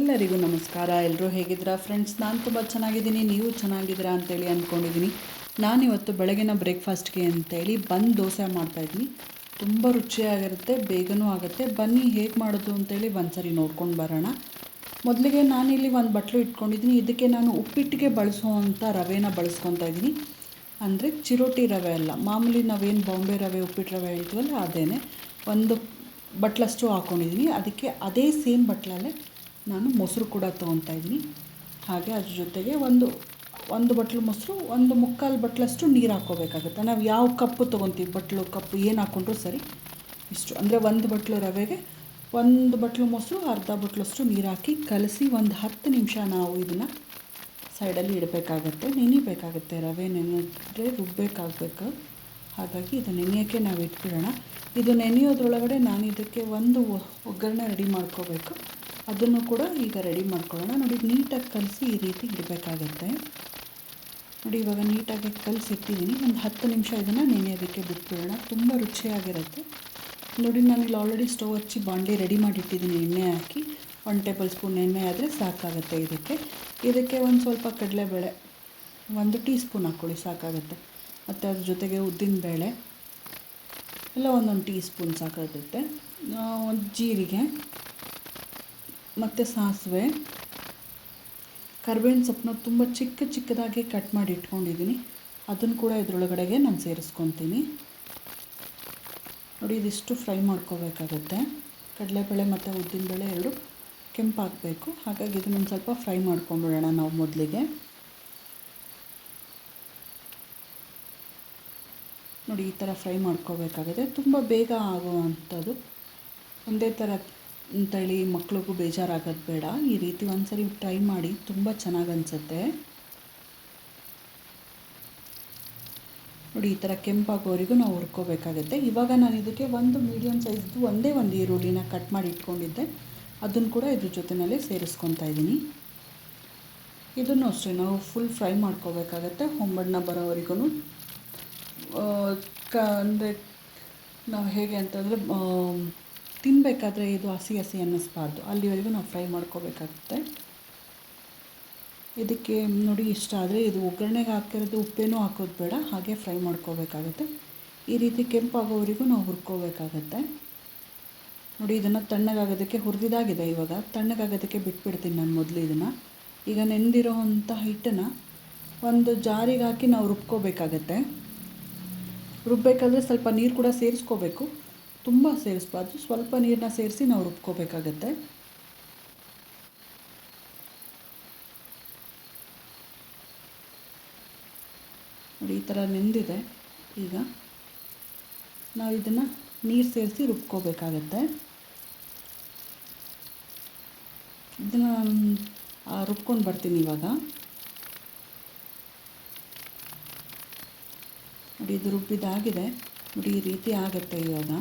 ಎಲ್ಲರಿಗೂ ನಮಸ್ಕಾರ. ಎಲ್ಲರೂ ಹೇಗಿದ್ದೀರಾ? ಫ್ರೆಂಡ್ಸ್ ನಾನು ತುಂಬ ಚೆನ್ನಾಗಿದ್ದೀನಿ. ನೀವು ಚೆನ್ನಾಗಿದ್ದೀರಾ ಅಂತೇಳಿ ಅಂದ್ಕೊಂಡಿದ್ದೀನಿ. ನಾನಿವತ್ತು ಬೆಳಗಿನ ಬ್ರೇಕ್ಫಾಸ್ಟ್ಗೆ ಅಂತೇಳಿ ಬಂದು ದೋಸೆ ಮಾಡ್ತಾಯಿದ್ದೀನಿ ತುಂಬ ರುಚಿಯಾಗಿರುತ್ತೆ, ಬೇಗನೂ ಆಗುತ್ತೆ. ಬನ್ನಿ, ಹೇಗೆ ಮಾಡೋದು ಅಂತೇಳಿ ಒಂದ್ಸರಿ ನೋಡ್ಕೊಂಡು ಬರೋಣ. ಮೊದಲಿಗೆ ನಾನಿಲ್ಲಿ ಒಂದು ಬಟ್ಲು ಇಟ್ಕೊಂಡಿದ್ದೀನಿ. ಇದಕ್ಕೆ ನಾನು ಉಪ್ಪಿಟ್ಟಿಗೆ ಬಳಸುವಂಥ ರವೆನ ಬಳಸ್ಕೊತಾ ಇದ್ದೀನಿ. ಅಂದರೆ ಚಿರೋಟಿ ರವೆ ಅಲ್ಲ. ಮಾಮೂಲಿ ನಾವೇನು ಬಾಂಬೆ ರವೆ ಉಪ್ಪಿಟ್ಟು ರವೆ ಹೇಳ್ತೀವಲ್ಲ, ಅದೇನೆ. ಒಂದು ಬಟ್ಲಷ್ಟು ಹಾಕ್ಕೊಂಡಿದ್ದೀನಿ ಅದಕ್ಕೆ ಅದೇ ಸೇಮ್ ಬಟ್ಲಲ್ಲೇ ನಾನು ಮೊಸರು ಕೂಡ ತೊಗೊತಾ ಇದ್ದೀನಿ. ಹಾಗೆ ಅದ್ರ ಜೊತೆಗೆ ಒಂದು ಒಂದು ಬಟ್ಲು ಮೊಸರು, ಒಂದು ಮುಕ್ಕಾಲು ಬಟ್ಲಷ್ಟು ನೀರು ಹಾಕ್ಕೋಬೇಕಾಗುತ್ತೆ. ನಾವು ಯಾವ ಕಪ್ಪು ತೊಗೊತೀವಿ ಬಟ್ಲು, ಕಪ್ಪು ಏನು ಹಾಕ್ಕೊಂಡ್ರೂ ಸರಿ. ಇಷ್ಟು, ಅಂದರೆ ಒಂದು ಬಟ್ಲು ರವೆಗೆ ಒಂದು ಬಟ್ಲು ಮೊಸರು, ಅರ್ಧ ಬಟ್ಲಷ್ಟು ನೀರು ಹಾಕಿ ಕಲಸಿ ಒಂದು ಹತ್ತು ನಿಮಿಷ ನಾವು ಇದನ್ನು ಸೈಡಲ್ಲಿ ಇಡಬೇಕಾಗತ್ತೆ, ನೆನಿಬೇಕಾಗುತ್ತೆ. ರವೆ ನೆನೆದ್ರೆ ರುಬ್ಬಬೇಕಾಗಬೇಕು ಹಾಗಾಗಿ ಇದು ನೆನೆಯೋಕ್ಕೆ ನಾವು ಇಟ್ಬಿಡೋಣ. ಇದು ನೆನೆಯೋದ್ರೊಳಗಡೆ ನಾನು ಇದಕ್ಕೆ ಒಂದು ಒಗ್ಗರಣೆ ರೆಡಿ ಮಾಡ್ಕೋಬೇಕು. ಅದನ್ನು ಕೂಡ ಈಗ ರೆಡಿ ಮಾಡ್ಕೊಳ್ಳೋಣ. ನೋಡಿ, ನೀಟಾಗಿ ಕಲಸಿ ಈ ರೀತಿ ಇಡಬೇಕಾಗತ್ತೆ. ನೋಡಿ, ಇವಾಗ ನೀಟಾಗಿ ಕಲಸಿ ಇಟ್ಟಿದ್ದೀನಿ ಒಂದು ಹತ್ತು ನಿಮಿಷ ಇದನ್ನು ನೆನೆಯೋದಕ್ಕೆ ಬಿಟ್ಬಿಡೋಣ. ತುಂಬ ರುಚಿಯಾಗಿರುತ್ತೆ. ನೋಡಿ, ನಾನಿಲ್ಲಿ ಆಲ್ರೆಡಿ ಸ್ಟವ್ ಹಚ್ಚಿ ಬಾಂಡಿ ರೆಡಿ ಮಾಡಿಟ್ಟಿದ್ದೀನಿ. ಎಣ್ಣೆ ಹಾಕಿ ಒನ್ ಟೇಬಲ್ ಸ್ಪೂನ್ ಎಣ್ಣೆ ಆದರೆ ಸಾಕಾಗುತ್ತೆ ಇದಕ್ಕೆ. ಇದಕ್ಕೆ ಒಂದು ಸ್ವಲ್ಪ ಕಡಲೆಬೇಳೆ, ಒಂದು ಟೀ ಸ್ಪೂನ್ ಹಾಕ್ಕೊಳ್ಳಿ, ಸಾಕಾಗುತ್ತೆ. ಮತ್ತು ಅದ್ರ ಜೊತೆಗೆ ಉದ್ದಿನಬೇಳೆ ಎಲ್ಲ ಒಂದೊಂದು ಟೀ ಸ್ಪೂನ್ ಸಾಕಾಗುತ್ತೆ ಒಂದು ಜೀರಿಗೆ ಮತ್ತು ಸಾಸಿವೆ. ಕರ್ಬೇವಿನ ಸೊಪ್ಪನ್ನ ತುಂಬ ಚಿಕ್ಕ ಚಿಕ್ಕದಾಗಿ ಕಟ್ ಮಾಡಿ ಇಟ್ಕೊಂಡಿದ್ದೀನಿ ಅದನ್ನು ಕೂಡ ಇದರೊಳಗಡೆಗೆ ನಾನು ಸೇರಿಸ್ಕೊತೀನಿ. ನೋಡಿ, ಇದಿಷ್ಟು ಫ್ರೈ ಮಾಡ್ಕೋಬೇಕಾಗುತ್ತೆ. ಕಡಲೆಬೇಳೆ ಮತ್ತು ಉದ್ದಿನಬೇಳೆ ಎರಡು ಕೆಂಪಾಗಬೇಕು. ಹಾಗಾಗಿ ಇದನ್ನೊಂದು ಸ್ವಲ್ಪ ಫ್ರೈ ಮಾಡ್ಕೊಂಬಿಡೋಣ ನಾವು ಮೊದಲಿಗೆ. ನೋಡಿ, ಈ ಥರ ಫ್ರೈ ಮಾಡ್ಕೋಬೇಕಾಗುತ್ತೆ. ತುಂಬ ಬೇಗ ಆಗುವಂಥದ್ದು. ಒಂದೇ ಥರ ಅಂತೇಳಿ ಮಕ್ಳಿಗೂ ಬೇಜಾರಾಗೋದು ಬೇಡ. ಈ ರೀತಿ ಒಂದ್ಸರಿ ಟ್ರೈ ಮಾಡಿ, ತುಂಬ ಚೆನ್ನಾಗಿ ಅನಿಸುತ್ತೆ ನೋಡಿ, ಈ ಥರ ಕೆಂಪಾಗೋವರೆಗೂ ನಾವು ಹುರ್ಕೋಬೇಕಾಗುತ್ತೆ. ಇವಾಗ ನಾನು ಇದಕ್ಕೆ ಒಂದು ಮೀಡಿಯಮ್ ಸೈಜ್ದು ಒಂದೇ ಒಂದು ಈರುಳ್ಳಿನ ಕಟ್ ಮಾಡಿ ಇಟ್ಕೊಂಡಿದ್ದೆ. ಅದನ್ನು ಕೂಡ ಇದ್ರ ಜೊತೆಯಲ್ಲೇ ಸೇರಿಸ್ಕೊತಾ ಇದ್ದೀನಿ. ಇದನ್ನು ಅಷ್ಟೇ, ನಾವು ಫುಲ್ ಫ್ರೈ ಮಾಡ್ಕೋಬೇಕಾಗತ್ತೆ. ಹೊಂಬಣ್ಣ ಬರೋವರೆಗೂ ಕ, ಅಂದರೆ, ನಾವು ಹೇಗೆ ಅಂತಂದರೆ ತಿನ್ನಬೇಕಾದ್ರೆ ಇದು ಹಸಿ ಹಸಿ ಅನ್ನಿಸ್ಬಾರ್ದು. ಅಲ್ಲಿವರೆಗೂ ನಾವು ಫ್ರೈ ಮಾಡ್ಕೋಬೇಕಾಗುತ್ತೆ. ಇದಕ್ಕೆ ನೋಡಿ ಇಷ್ಟ ಆದರೆ ಇದು ಒಗ್ಗರಣೆಗೆ ಹಾಕಿರೋದು ಉಪ್ಪೇನೂ ಹಾಕೋದು ಬೇಡ, ಹಾಗೆ ಫ್ರೈ ಮಾಡ್ಕೋಬೇಕಾಗುತ್ತೆ. ಈ ರೀತಿ ಕೆಂಪಾಗೋವರೆಗೂ ನಾವು ಹುರ್ಕೋಬೇಕಾಗತ್ತೆ. ನೋಡಿ ಇದನ್ನು ತಣ್ಣಗಾಗೋದಕ್ಕೆ ಹುರಿದಿದಾಗಿದೆ ಇವಾಗ. ತಣ್ಣಗಾಗೋದಕ್ಕೆ ಬಿಟ್ಬಿಡ್ತೀನಿ ನಾನು ಮೊದಲು ಇದನ್ನು. ಈಗ ನೆಂದಿರೋ ಅಂಥ ಹಿಟ್ಟನ್ನು ಒಂದು ಜಾರಿಗೆ ಹಾಕಿ ನಾವು ರುಬ್ಕೋಬೇಕಾಗತ್ತೆ. ರುಬ್ಬಬೇಕಾದ್ರೆ ಸ್ವಲ್ಪ ನೀರು ಕೂಡ ಸೇರಿಸ್ಕೋಬೇಕು. ತುಂಬ ಸೇರಿಸ್ಬಾರ್ದು. ಸ್ವಲ್ಪ ನೀರನ್ನ ಸೇರಿಸಿ ನಾವು ರುಬ್ಕೋಬೇಕಾಗತ್ತೆ. ನೋಡಿ, ಈ ಥರ ನೆಂದಿದೆ. ಈಗ ನಾವು ಇದನ್ನು ನೀರು ಸೇರಿಸಿ ರುಬ್ಕೋಬೇಕಾಗತ್ತೆ. ಇದನ್ನು ರುಬ್ಕೊಂಡು ಬರ್ತೀನಿ ಇವಾಗ. ನೋಡಿ, ಇದು ರುಬ್ಬಿದಾಗಿದೆ. ನೋಡಿ, ಈ ರೀತಿ ಆಗುತ್ತೆ ಇವಾಗ.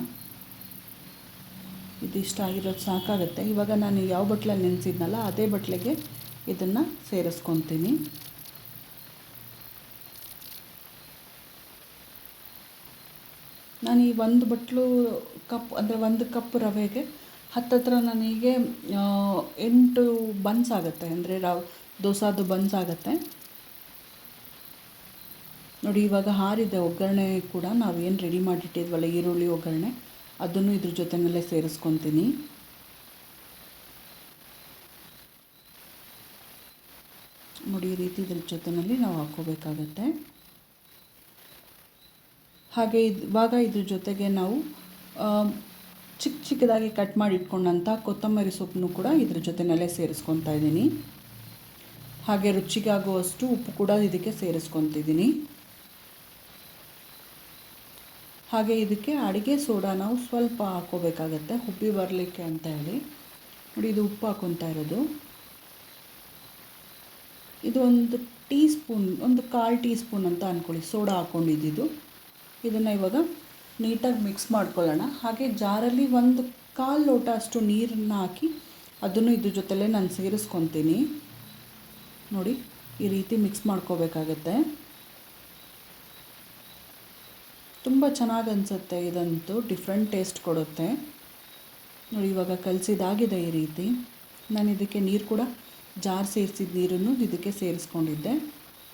ಇದಿಷ್ಟ ಆಗಿರೋದು ಸಾಕಾಗುತ್ತೆ. ಇವಾಗ ನಾನು ಯಾವ ಬಟ್ಲಲ್ಲಿ ನೆನೆಸಿದ್ನಲ್ಲ, ಅದೇ ಬಟ್ಲಿಗೆ ಇದನ್ನು ಸೇರಿಸ್ಕೊತೀನಿ. ನಾನು ಈ ಒಂದು ಬಟ್ಲು ಕಪ್, ಅಂದರೆ ಒಂದು ಕಪ್ ರವೆಗೆ ಹತ್ತತ್ರ ನನಗೆ ಎಂಟು ಬನ್ಸ್ ಆಗುತ್ತೆ. ಅಂದರೆ ರವ್, ದೋಸಾದು ಬನ್ಸ್ ಆಗುತ್ತೆ. ನೋಡಿ, ಇವಾಗ ಹಾರಿದೆ ಒಗ್ಗರಣೆ ಕೂಡ. ನಾವು ಏನು ರೆಡಿ ಮಾಡಿಟ್ಟಿದ್ವಲ್ಲ ಈರುಳ್ಳಿ ಒಗ್ಗರಣೆ. ಅದನ್ನು ಇದ್ರ ಜೊತೆಯಲ್ಲೇ ಸೇರಿಸ್ಕೊತೀನಿ. ಈ ರೀತಿ ಇದ್ರ ಜೊತೆಯಲ್ಲಿ ನಾವು ಹಾಕ್ಕೋಬೇಕಾಗತ್ತೆ. ಹಾಗೆ ಇವಾಗ ಇದ್ರ ಜೊತೆಗೆ ನಾವು ಚಿಕ್ಕ ಚಿಕ್ಕದಾಗಿ ಕಟ್ ಮಾಡಿ ಇಟ್ಕೊಂಡಂಥ ಕೊತ್ತಂಬರಿ ಸೊಪ್ಪನ್ನು ಕೂಡ ಇದ್ರ ಜೊತೆಯಲ್ಲೇ ಸೇರಿಸ್ಕೊತಾ ಇದ್ದೀನಿ. ಹಾಗೆ ರುಚಿಗಾಗುವಷ್ಟು ಉಪ್ಪು ಕೂಡ ಇದಕ್ಕೆ ಸೇರಿಸ್ಕೊತಿದ್ದೀನಿ. ಹಾಗೆ ಇದಕ್ಕೆ ಅಡುಗೆ ಸೋಡಾ ನಾವು ಸ್ವಲ್ಪ ಹಾಕ್ಕೋಬೇಕಾಗತ್ತೆ. ಉಬ್ಬಿ ಬರಲಿಕ್ಕೆ ಅಂತ ಹೇಳಿ. ನೋಡಿ, ಇದು ಉಪ್ಪು ಹಾಕೊತ ಇರೋದು. ಇದು ಒಂದು ಟೀ ಸ್ಪೂನ್ ಒಂದು ಕಾಲು ಟೀ ಸ್ಪೂನ್ ಅಂತ ಅಂದ್ಕೊಳ್ಳಿ ಸೋಡಾ ಹಾಕ್ಕೊಂಡಿದ್ದು ಇದನ್ನು ಇವಾಗ ನೀಟಾಗಿ ಮಿಕ್ಸ್ ಮಾಡ್ಕೊಳ್ಳೋಣ. ಹಾಗೆ ಜಾರಲ್ಲಿ ಒಂದು ಕಾಲು ಲೋಟ ಅಷ್ಟು ನೀರನ್ನು ಹಾಕಿ ಅದನ್ನು ಇದ್ರ ಜೊತೆಲೇ ನಾನು ಸೇರಿಸ್ಕೊತೀನಿ. ನೋಡಿ, ಈ ರೀತಿ ಮಿಕ್ಸ್ ಮಾಡ್ಕೋಬೇಕಾಗತ್ತೆ. ತುಂಬ ಚೆನ್ನಾಗಿ ಅನಿಸುತ್ತೆ. ಇದಂತೂ ಡಿಫ್ರೆಂಟ್ ಟೇಸ್ಟ್ ಕೊಡುತ್ತೆ. ನೋಡಿ, ಇವಾಗ ಕಲಸಿದಾಗಿದೆ ಈ ರೀತಿ. ನಾನು ಇದಕ್ಕೆ ನೀರು ಕೂಡ ಜಾರ್ ಸೇರಿಸಿದ ನೀರನ್ನು ಇದಕ್ಕೆ ಸೇರಿಸ್ಕೊಂಡಿದ್ದೆ.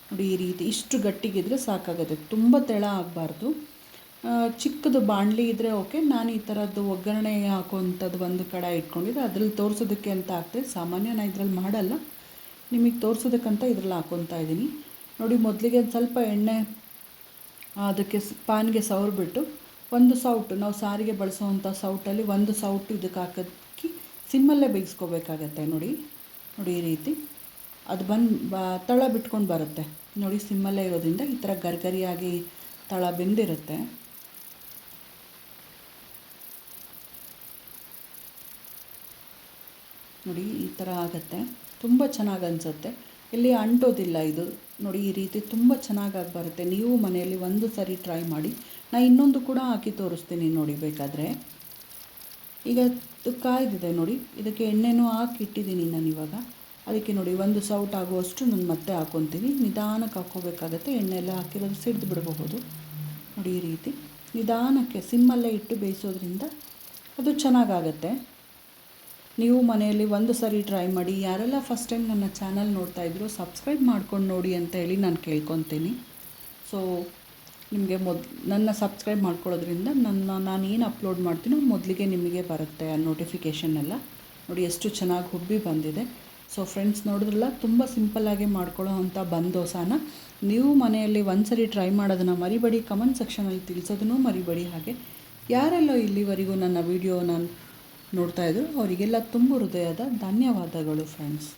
ನೋಡಿ, ಈ ರೀತಿ ಇಷ್ಟು ಗಟ್ಟಿಗಿದ್ರೆ ಸಾಕಾಗುತ್ತೆ. ತುಂಬ ತೆಳ ಆಗಬಾರ್ದು. ಚಿಕ್ಕದು ಬಾಣಲಿ ಇದ್ದರೆ ಓಕೆ. ನಾನು ಈ ಥರದ್ದು ಒಗ್ಗರಣೆ ಹಾಕುವಂಥದ್ದು ಒಂದು ಕಡೆ ಇಟ್ಕೊಂಡಿದ್ದೆ. ಅದ್ರಲ್ಲಿ ತೋರಿಸೋದಕ್ಕೆ ಅಂತ ಆಗ್ತದೆ ಸಾಮಾನ್ಯ ನಾನು ಇದ್ರಲ್ಲಿ ಮಾಡಲ್ಲ. ನಿಮಗೆ ತೋರಿಸೋದಕ್ಕಂತ ಇದ್ರಲ್ಲಿ ಹಾಕ್ಕೊತಾ ಇದ್ದೀನಿ ನೋಡಿ, ಮೊದಲಿಗೆ ಒಂದು ಸ್ವಲ್ಪ ಎಣ್ಣೆ ಅದಕ್ಕೆ ಪಾನ್ಗೆ ಸವರಿಬಿಟ್ಟು ಒಂದು ಸೌಟು, ನಾವು ಸಾರಿಗೆ ಬಳಸುವಂಥ ಸೌಟಲ್ಲಿ ಒಂದು ಸೌಟು ಇದಕ್ಕೆ ಹಾಕಿ ಸಿಮ್ಮಲ್ಲೇ ಬೇಯಿಸ್ಕೋಬೇಕಾಗತ್ತೆ ನೋಡಿ ನೋಡಿ ಈ ರೀತಿ. ಅದು ಬಂದು ಬ, ತಳ ಬಿಟ್ಕೊಂಡು ಬರುತ್ತೆ. ನೋಡಿ ಸಿಮ್ಮಲ್ಲೇ ಇರೋದ್ರಿಂದ ಈ ಥರ ಗರ್ಗರಿಯಾಗಿ ತಳ ಬೆಂದಿರುತ್ತೆ. ನೋಡಿ ಈ ಥರ ಆಗುತ್ತೆ. ತುಂಬ ಚೆನ್ನಾಗಿ ಅನಿಸುತ್ತೆ ಇಲ್ಲಿ ಅಂಟೋದಿಲ್ಲ ಇದು. ನೋಡಿ, ಈ ರೀತಿ ತುಂಬ ಚೆನ್ನಾಗಾಗಿ ಬರುತ್ತೆ. ನೀವು ಮನೆಯಲ್ಲಿ ಒಂದು ಸರಿ ಟ್ರೈ ಮಾಡಿ ನಾನು ಇನ್ನೊಂದು ಕೂಡ ಹಾಕಿ ತೋರಿಸ್ತೀನಿ ನೋಡಿ ಬೇಕಾದರೆ. ಈಗ ಕಾಯ್ದಿದೆ ನೋಡಿ. ಇದಕ್ಕೆ ಎಣ್ಣೆನೂ ಹಾಕಿ ಇಟ್ಟಿದ್ದೀನಿ ನಾನು ಇವಾಗ. ಅದಕ್ಕೆ ನೋಡಿ, ಒಂದು ಸೌಟ್ ಆಗುವಷ್ಟು ನಾನು ಮತ್ತೆ ಹಾಕ್ಕೊತೀನಿ ನಿಧಾನಕ್ಕೆ ಹಾಕ್ಕೋಬೇಕಾಗತ್ತೆ. ಎಣ್ಣೆ ಎಲ್ಲ ಹಾಕಿರೋದು ಸಿಡ್ದು ಬಿಡಬಹುದು. ನೋಡಿ, ಈ ರೀತಿ. ನಿಧಾನಕ್ಕೆ ಸಿಮ್ಮಲ್ಲೇ ಇಟ್ಟು ಬೇಯಿಸೋದ್ರಿಂದ ಅದು ಚೆನ್ನಾಗಾಗತ್ತೆ. ನೀವು ಮನೆಯಲ್ಲಿ ಒಂದು ಸರಿ ಟ್ರೈ ಮಾಡಿ, ಯಾರೆಲ್ಲ ಫಸ್ಟ್ ಟೈಮ್ ನನ್ನ ಚಾನಲ್ ನೋಡ್ತಾ ಇದ್ರು ಸಬ್ಸ್ಕ್ರೈಬ್ ಮಾಡ್ಕೊಂಡು ನೋಡಿ ಅಂತ ಹೇಳಿ ನಾನು ಕೇಳ್ಕೊತೀನಿ. ಸೊ ನಿಮಗೆ ಮೊದ್, ನನ್ನ ಸಬ್ಸ್ಕ್ರೈಬ್ ಮಾಡ್ಕೊಳ್ಳೋದ್ರಿಂದ ನನ್ನ, ನಾನು ಏನು ಅಪ್ಲೋಡ್ ಮಾಡ್ತೀನೋ ಮೊದಲಿಗೆ ನಿಮಗೆ ಬರುತ್ತೆ ಆ ನೋಟಿಫಿಕೇಷನ್ ಎಲ್ಲ. ನೋಡಿ ಎಷ್ಟು ಚೆನ್ನಾಗಿ ಹುಬ್ಬಿ ಬಂದಿದೆ. ಸೊ ಫ್ರೆಂಡ್ಸ್ ನೋಡಿದ್ರಲ್ಲ ತುಂಬ ಸಿಂಪಲ್ಲಾಗಿ ಮಾಡ್ಕೊಳ್ಳೋ ಅಂಥ ಬಂದ್ ದೋಸಾನ. ನೀವು ಮನೆಯಲ್ಲಿ ಒಂದು ಸರಿ ಟ್ರೈ ಮಾಡೋದನ್ನು ಮರಿಬೇಡಿ ಕಮೆಂಟ್ ಸೆಕ್ಷನಲ್ಲಿ ತಿಳಿಸೋದನ್ನು ಮರಿಬೇಡಿ ಹಾಗೆ. ಯಾರೆಲ್ಲೋ ಇಲ್ಲಿವರೆಗೂ ನನ್ನ ವೀಡಿಯೋ ನಾನು ಇದ್ದರು ಅವರಿಗೆಲ್ಲ ತುಂಬ ಹೃದಯದ ಧನ್ಯವಾದಗಳು ಫ್ರೆಂಡ್ಸ್